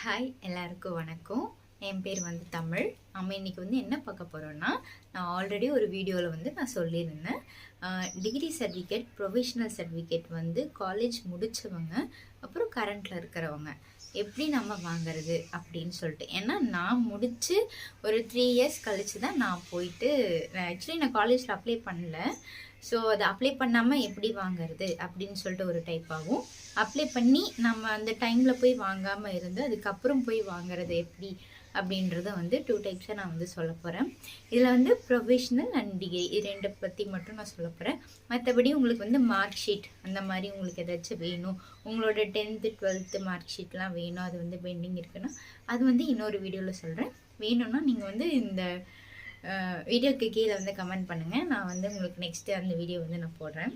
Hi எல்லாருக்கும் வணக்கம். என் பேர் வந்து தமிழ். நம்ம இன்னைக்கு வந்து என்ன பார்க்க போகிறோன்னா நான் ஆல்ரெடி ஒரு வீடியோவில் வந்து நான் சொல்லியிருந்தேன். டிகிரி சர்டிஃபிகேட் ப்ரொவிஷனல் சர்டிஃபிகேட் வந்து காலேஜ் முடித்தவங்க அப்புறம் கரண்ட்டில் இருக்கிறவங்க. எப்படி நம்ம வாங்குறது அப்படின்னு சொல்லிட்டு. ஏன்னா நான் முடித்து ஒரு த்ரீ இயர்ஸ் கழித்து தான் நான் போயிட்டு ஆக்சுவலி நான் காலேஜில் அப்ளை பண்ணல. ஸோ அதை அப்ளை பண்ணாமல் எப்படி வாங்குறது அப்படின்னு சொல்லிட்டு ஒரு டைப் ஆகும். அப்ளை பண்ணி நம்ம அந்த டைமில் போய் வாங்காமல் இருந்து அதுக்கப்புறம் போய் வாங்குறது எப்படி அப்படின்றத வந்து டூ டைப்ஸாக நான் வந்து சொல்ல போகிறேன் இதில் வந்து ப்ரொஃபஷனல் அண்ட் டிகிரி இது ரெண்டை பற்றி மட்டும் நான் சொல்ல போகிறேன் மற்றபடி உங்களுக்கு வந்து மார்க் ஷீட் அந்த மாதிரி உங்களுக்கு ஏதாச்சும் வேணும். உங்களோட டென்த்து டுவெல்த்து மார்க் ஷீட்லாம் வேணும். அது வந்து பெண்டிங் இருக்குன்னா அது வந்து இன்னொரு வீடியோவில் சொல்கிறேன் வேணும்னா நீங்கள் வந்து இந்த வீடியோக்கு கீழே வந்து கமெண்ட் பண்ணுங்கள் நான் வந்து உங்களுக்கு நெக்ஸ்ட்டு அந்த வீடியோ வந்து நான் போடுறேன்.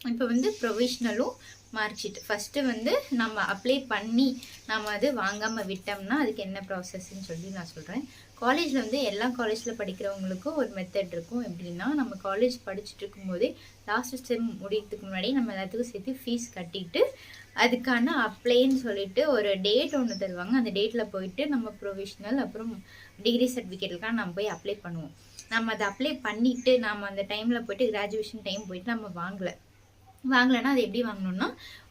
இப்போ வந்து ப்ரொவிஷ்னலும் மார்க் ஷீட் ஃபஸ்ட்டு வந்து நம்ம அப்ளை பண்ணி நம்ம அது வாங்காமல் விட்டோம்னா அதுக்கு என்ன ப்ராசஸ்ன்னு சொல்லி நான் சொல்கிறேன் காலேஜில் வந்து எல்லா காலேஜில் படிக்கிறவங்களுக்கும் ஒரு மெத்தட் இருக்கும். எப்படின்னா நம்ம காலேஜ் படிச்சுட்டு இருக்கும்போதே லாஸ்ட் செம் முடியறதுக்கு முன்னாடி நம்ம எல்லாத்துக்கும் சேர்த்து ஃபீஸ் கட்டிட்டு அதுக்கான அப்ளைன்னு சொல்லிட்டு ஒரு டேட் ஒன்று தருவாங்க. அந்த டேட்டில் போயிட்டு நம்ம ப்ரொவிஷ்னல் அப்புறம் டிகிரி சர்டிஃபிகேட்டுக்காக நம்ம போய் அப்ளை பண்ணுவோம். நம்ம அதை அப்ளை பண்ணிவிட்டு நம்ம அந்த டைமில் போயிட்டு கிராஜுவேஷன் டைம் போயிட்டு நம்ம வாங்கலை. வாங்கலைன்னா அது எப்படி வாங்கணும்னா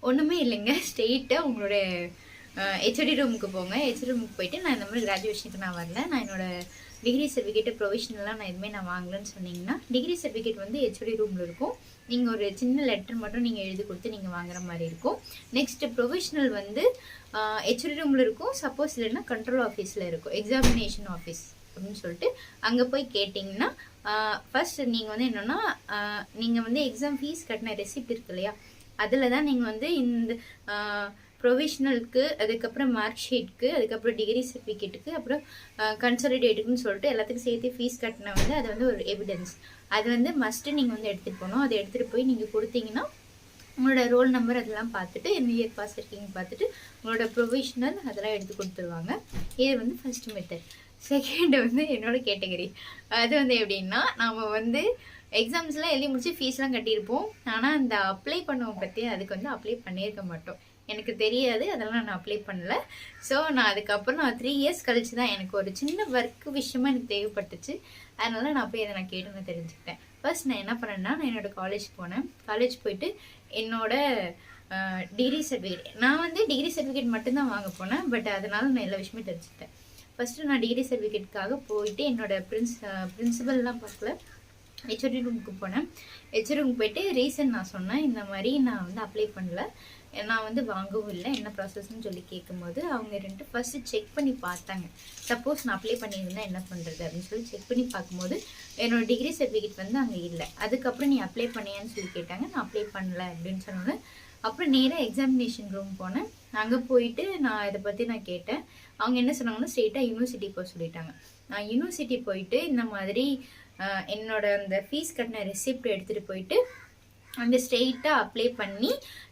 ஒன்றுமே இல்லைங்க. ஸ்ட்ரெயிட்டாக உங்களோட ஹெச்ஓடி ரூமுக்கு போங்க. ஹெச்ஓடி ரூமுக்கு போயிட்டு நான் இந்த மாதிரி கிராஜுவேஷனுக்கு நான் வரல. நான் என்னோடய டிகிரி சர்டிஃபிகேட்டு ப்ரொவிஷனலாக நான் எதுவுமே நான் வாங்கலன்னு சொன்னீங்கன்னா டிகிரி சர்டிஃபிகேட் வந்து ஹெச்ஓடி ரூமில் இருக்கும். நீங்கள் ஒரு சின்ன லெட்டர் மட்டும் நீங்கள் எழுதி கொடுத்து நீங்கள் வாங்குற மாதிரி இருக்கும். நெக்ஸ்ட்டு ப்ரொவிஷனல் வந்து ஹெச்ஓடி ரூமில் இருக்கும். சப்போஸ் இல்லைன்னா கண்ட்ரோல் ஆஃபீஸில் இருக்கும். எக்ஸாமினேஷன் ஆஃபீஸ் அப்படின்னு சொல்லிட்டு அங்கே போய் கேட்டிங்கன்னா ஃபர்ஸ்ட் நீங்கள் வந்து என்னென்னா நீங்கள் வந்து எக்ஸாம் ஃபீஸ் கட்டின ரெசிப்ட் இருக்கு இல்லையா? அதில் தான் நீங்கள் வந்து இந்த ப்ரொவிஷ்னலுக்கு அதுக்கப்புறம் மார்க் ஷீட்க்கு அதுக்கப்புறம் டிகிரி சர்டிஃபிகேட்டுக்கு அப்புறம் கன்சாலிடேட்டுக்குன்னு சொல்லிட்டு எல்லாத்துக்கும் சேர்த்து ஃபீஸ் கட்டின வந்து அது வந்து ஒரு எவிடன்ஸ் அது வந்து மஸ்ட்டு நீங்கள் வந்து எடுத்துகிட்டு போகணும். அதை எடுத்துகிட்டு போய் நீங்கள் கொடுத்தீங்கன்னா உங்களோட ரோல் நம்பர் அதெல்லாம் பார்த்துட்டு எந்த இயர் பாஸ் இருக்கீங்க பார்த்துட்டு உங்களோட ப்ரொவிஷ்னல் அதெல்லாம் எடுத்து கொடுத்துருவாங்க. இது வந்து ஃபர்ஸ்ட் மெத்தட் செகண்ட் வந்து என்னோட கேட்டகரி அது வந்து எப்படின்னா நம்ம வந்து எக்ஸாம்ஸ்லாம் எழுதி முடிச்சு ஃபீஸ்லாம் கட்டியிருப்போம். ஆனால் அந்த அப்ளை பண்ணவங்க பற்றி அதுக்கு வந்து அப்ளை பண்ணியிருக்க மாட்டோம். எனக்கு தெரியாது அதெல்லாம் நான் அப்ளை பண்ணல. ஸோ நான் அதுக்கப்புறம் நான் த்ரீ இயர்ஸ் கழிச்சு தான் எனக்கு ஒரு சின்ன ஒர்க் விஷயமா எனக்கு தேவைப்பட்டுச்சு. அதனால நான் போய் அதை நான் கேட்டு நான் தெரிஞ்சுக்கிட்டேன். ஃபர்ஸ்ட் நான் என்ன பண்ணேன்னா நான் என்னோட காலேஜ் போனேன். காலேஜ் போயிட்டு என்னோட டிகிரி சர்டிஃபிகேட் நான் வந்து டிகிரி சர்டிஃபிகேட் மட்டும்தான் வாங்க போனேன். பட் அதனால நான் எல்லா விஷயமே தெரிஞ்சுக்கிட்டேன். ஃபஸ்ட்டு நான் டிகிரி சர்டிஃபிகேட்காக போயிட்டு என்னோட பிரின்ஸ் பிரின்சிபல்லாம் பார்க்கல. ஹெச்ஓடி ரூமுக்கு போனேன். ஹெச்ஓடி ரூமுக்கு போயிட்டு ரீசன் நான் சொன்னேன். இந்த மாதிரி நான் வந்து அப்ளை பண்ணல. நான் வந்து வாங்கவும் இல்லை. என்ன ப்ராசஸ்ன்னு சொல்லி கேட்கும்போது அவங்க ரெண்டு ஃபஸ்ட்டு செக் பண்ணி பார்த்தாங்க. சப்போஸ் நான் அப்ளை பண்ணியிருந்தேன் என்ன பண்ணுறது அப்படின்னு சொல்லி செக் பண்ணி பார்க்கும்போது என்னோட டிகிரி சர்டிஃபிகேட் வந்து அங்கே இல்லை. அதுக்கப்புறம் நீ அப்ளை பண்ணியான்னு சொல்லி கேட்டாங்க. நான் அப்ளை பண்ணல அப்படின்னு சொன்னோன்னே அப்புறம் நேராக எக்ஸாமினேஷன் ரூம் போனேன். அங்கே போயிட்டு நான் இதை பற்றி நான் கேட்டேன். அவங்க என்ன சொன்னாங்கன்னா ஸ்ட்ரெயிட்டாக யூனிவர்சிட்டி போக சொல்லிட்டாங்க. நான் யூனிவர்சிட்டி போயிட்டு இந்த மாதிரி என்னோட அந்த ஃபீஸ் கட்டின ரெசிப்ட் எடுத்துகிட்டு போயிட்டு அந்த ஸ்ட்ரெயிட்டாக அப்ளை பண்ணி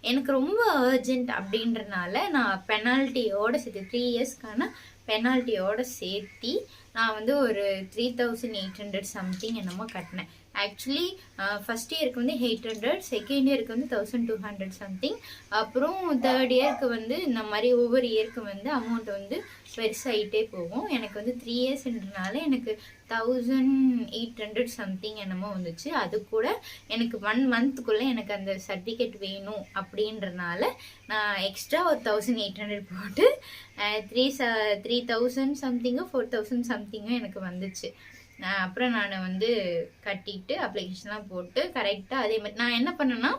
எனக்கு ரொம்ப அர்ஜென்ட் அப்படின்றனால நான் பெனால்ட்டியோடு சேர்த்து த்ரீ இயர்ஸ்க்கான பெனால்ட்டியோடு சேர்த்தி நான் வந்து ஒரு three thousand eight hundred something என்னமோ கட்டினேன். ஆக்சுவலி ஃபஸ்ட் இயருக்கு வந்து எயிட் ஹண்ட்ரட் செகண்ட் இயருக்கு வந்து தௌசண்ட் டூ ஹண்ட்ரட் சம்திங் அப்புறம் தேர்ட் இயருக்கு வந்து இந்த மாதிரி ஒவ்வொரு இயருக்கு வந்து அமௌண்ட் வந்து பெருசாகிட்டே போகும். எனக்கு வந்து த்ரீ இயர்ஸ்ன்றனால எனக்கு தௌசண்ட் எயிட் ஹண்ட்ரட் சம்திங் என்னமோ வந்துச்சு. அது கூட எனக்கு ஒன் மந்த்துக்குள்ளே எனக்கு அந்த சர்டிஃபிகேட் வேணும் அப்படின்றனால நான் எக்ஸ்ட்ரா ஒரு தௌசண்ட் எயிட் ஹண்ட்ரட் போட்டு த்ரீ ச three thousand something four thousand சம்திங்கும் எனக்கு வந்துச்சு. அப்புறம் நான் வந்து கட்டிட்டு அப்ளிகேஷன்லாம் போட்டு கரெக்டாக அதே மாதிரி நான் என்ன பண்ணேன்னா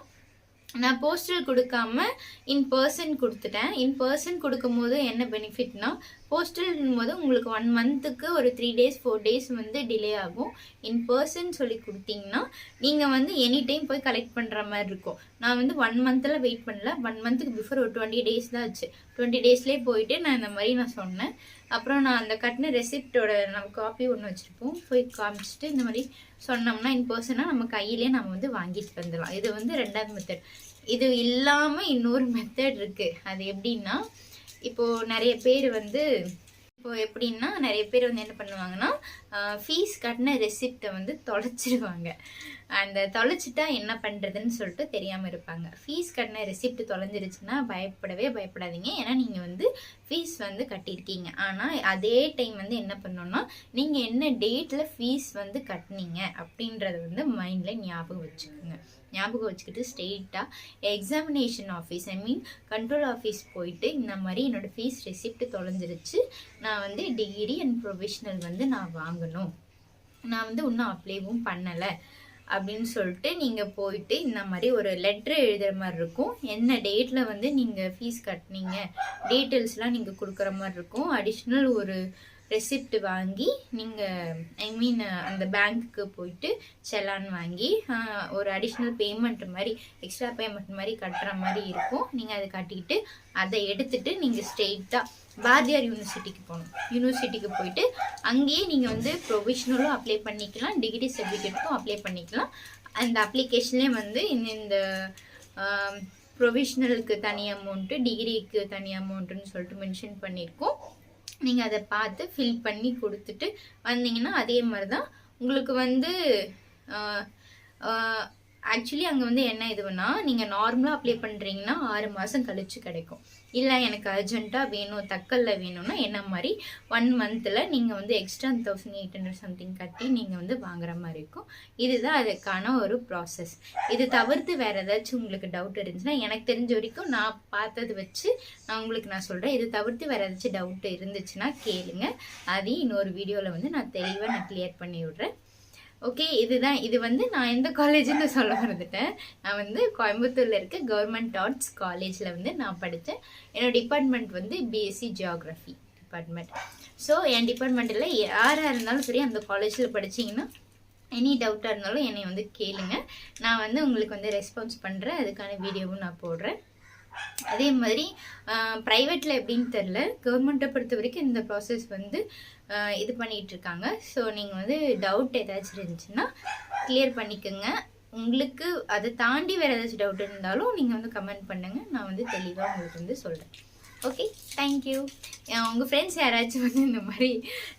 நான் போஸ்டல் கொடுக்காம இன் பர்சன் கொடுத்துட்டேன். இன் பர்சன் கொடுக்கும்போது என்ன பெனிஃபிட்னா போஸ்டல் போது உங்களுக்கு ஒன் மந்த்துக்கு ஒரு த்ரீ டேஸ் ஃபோர் டேஸ் வந்து டிலே ஆகும். இன் பர்சன் சொல்லி கொடுத்தீங்கன்னா நீங்கள் வந்து எனி டைம் போய் கலெக்ட் பண்ணுற மாதிரி இருக்கும். நான் வந்து ஒன் மந்தில் வெயிட் பண்ணல. ஒன் மந்த்துக்கு பிஃபோர் ஒரு டுவெண்ட்டி டேஸ் தான் ஆச்சு. டுவெண்ட்டி டேஸ்லேயே போயிட்டு நான் இந்த மாதிரி நான் சொன்னேன். அப்புறம் நான் அந்த கட்டின ரெசிப்டோட நம்ம காப்பி ஒன்று வச்சுருப்போம். போய் காமிச்சிட்டு இந்த மாதிரி சொன்னோம்னா இன் பர்சனாக நம்ம கையிலே நம்ம வந்து வாங்கிட்டு வந்துடலாம். இது வந்து ரெண்டாவது மெத்தட் இது இல்லாமல் இன்னொரு மெத்தட் இருக்குது அது எப்படின்னா இப்போது நிறைய பேர் வந்து இப்போது எப்படின்னா நிறைய பேர் வந்து என்ன பண்ணுவாங்கன்னா ஃபீஸ் கட்டின ரெசிப்டை வந்து தொலைச்சிருவாங்க. அந்த தொலைச்சிட்டா என்ன பண்ணுறதுன்னு சொல்லிட்டு தெரியாமல் இருப்பாங்க. ஃபீஸ் கட்டின ரெசிப்ட் தொலைஞ்சிருச்சுன்னா பயப்படவே பயப்படாதீங்க. ஏன்னா நீங்கள் வந்து ஃபீஸ் வந்து கட்டியிருக்கீங்க. ஆனால் அதே டைம் வந்து என்ன பண்ணோன்னா நீங்கள் என்ன டேட்டில் ஃபீஸ் வந்து கட்டினீங்க அப்படின்றத வந்து மைண்டில் ஞாபகம் வச்சுக்கோங்க. ஞாபகம் வச்சுக்கிட்டு ஸ்ட்ரெயிட்டாக examination office I mean control office போயிட்டு இந்த மாதிரி என்னோடய ஃபீஸ் ரெசிப்ட் தொலைஞ்சிருச்சு. நான் வந்து டிகிரி அண்ட் ப்ரொஃபஷனல் வந்து நான் வாங்கணும். நான் வந்து இன்னும் அப்ளைவும் பண்ணலை. அப்படின்னு சொல்லிட்டு நீங்கள் போயிட்டு இந்த மாதிரி ஒரு லெட்ரு எழுதுகிற மாதிரி இருக்கும். என்ன டேட்டில் வந்து நீங்கள் ஃபீஸ் கட்டினீங்க? டீட்டெயில்ஸ்லாம் நீங்கள் கொடுக்குற மாதிரி இருக்கும். அடிஷ்னல் ஒரு ரெசிப்ட் வாங்கி நீங்கள் ஐ மீன் அந்த பேங்க்குக்கு போயிட்டு செலான் வாங்கி ஒரு அடிஷ்னல் பேமெண்ட் மாதிரி எக்ஸ்ட்ரா பேமெண்ட் மாதிரி கட்டுற மாதிரி இருக்கும். நீங்கள் அதை கட்டிக்கிட்டு அதை எடுத்துட்டு நீங்கள் ஸ்ட்ரெயிட்டாக பாரதியார் யூனிவர்சிட்டிக்கு போகணும். யூனிவர்சிட்டிக்கு போயிட்டு அங்கேயே நீங்கள் வந்து ப்ரொவிஷ்னலும் அப்ளை பண்ணிக்கலாம் டிகிரி சர்டிஃபிகேட்டுக்கும் அப்ளை பண்ணிக்கலாம். அந்த அப்ளிகேஷன்லேயே வந்து இந்த இந்த ப்ரொவிஷ்னலுக்கு தனி அமௌண்ட்டு டிகிரிக்கு தனி அமௌண்ட்டுன்னு சொல்லிட்டு மென்ஷன் பண்ணியிருக்கோம். நீங்கள் அதை பார்த்து ஃபில் பண்ணி கொடுத்துட்டு வந்தீங்கன்னா அதே மாதிரி தான் உங்களுக்கு வந்து ஆக்சுவலி அங்கே வந்து என்ன இதுவுன்னா நீங்கள் நார்மலாக அப்ளை பண்ணுறீங்கன்னா ஆறு மாதம் கழிச்சு கிடைக்கும். இல்லை எனக்கு அர்ஜென்ட்டாக வேணும் தக்கல்ல வேணும்னா என்ன மாதிரி ஒன் மந்தில் நீங்கள் வந்து extra thousand eight hundred something கட்டி நீங்கள் வந்து வாங்குற மாதிரி இருக்கும். இதுதான் அதுக்கான ஒரு ப்ராசஸ் இது தவிர்த்து வேறு ஏதாச்சும் உங்களுக்கு டவுட் இருந்துச்சுன்னா எனக்கு தெரிஞ்ச வரைக்கும் நான் பார்த்தது வச்சு நான் உங்களுக்கு நான் சொல்கிறேன் இது தவிர்த்து வேறு ஏதாச்சும் டவுட் இருந்துச்சுன்னா கேளுங்க. அதையும் இன்னொரு வீடியோவில் வந்து நான் தெளிவாக நான் கிளியர் பண்ணி விட்றேன். ஓகே இதுதான் இது வந்து நான் எந்த காலேஜ்னு சொல்ல மறந்துட்டேன். நான் வந்து கோயம்புத்தூரில் இருக்க கவர்மெண்ட் ஆர்ட்ஸ் காலேஜில் வந்து நான் படித்தேன். என்னோட டிபார்ட்மெண்ட் வந்து பிஎஸ்சி ஜியாகிரஃபி டிபார்ட்மெண்ட் ஸோ என் டிபார்ட்மெண்ட்டில் யாராக இருந்தாலும் சரி அந்த காலேஜில் படிச்சீங்கன்னா எனி டவுட்டாக இருந்தாலும் என்னை வந்து கேளுங்க. நான் வந்து உங்களுக்கு வந்து ரெஸ்பான்ஸ் பண்ணுறேன் அதுக்கான வீடியோவும் நான் போடுறேன். அதே மாதிரி ப்ரைவேட்டில் எப்படின்னு தெரில கவர்மெண்ட்டை பொறுத்த வரைக்கும் இந்த ப்ராசஸ் வந்து இது பண்ணிகிட்ருக்காங்க ஸோ நீங்கள் வந்து டவுட் ஏதாச்சும் இருந்துச்சுன்னா கிளியர் பண்ணிக்கோங்க. உங்களுக்கு அதை தாண்டி வேறு ஏதாச்சும் டவுட் இருந்தாலும் நீங்கள் வந்து கமெண்ட் பண்ணுங்கள் நான் வந்து தெளிவாக உங்களுக்கு வந்து சொல்கிறேன் ஓகே தேங்க்யூ உங்கள் ஃப்ரெண்ட்ஸ் யாராச்சும் வந்து இந்த மாதிரி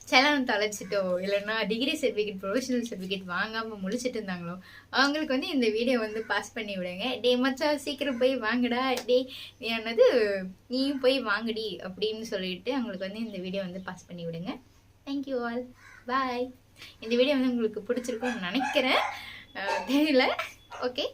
செலவன் தொலைச்சிட்டோ இல்லைன்னா டிகிரி சர்டிஃபிகேட் ப்ரொஃபஷனல் சர்டிஃபிகேட் வாங்காமல் முழிச்சிட்டு இருந்தாங்களோ அவங்களுக்கு வந்து இந்த வீடியோ வந்து பாஸ் பண்ணி விடுங்க. டே மச்சா சீக்கிரம் போய் வாங்கடா. டே நீ என்னது நீயும் போய் வாங்கடி அப்படின்னு சொல்லிட்டு அவங்களுக்கு வந்து இந்த வீடியோ வந்து பாஸ் பண்ணி விடுங்க. தேங்க்யூ ஆல் பாய் இந்த வீடியோ வந்து உங்களுக்கு பிடிச்சிருக்கும்னு நினைக்கிறேன். தெரியல. ஓகே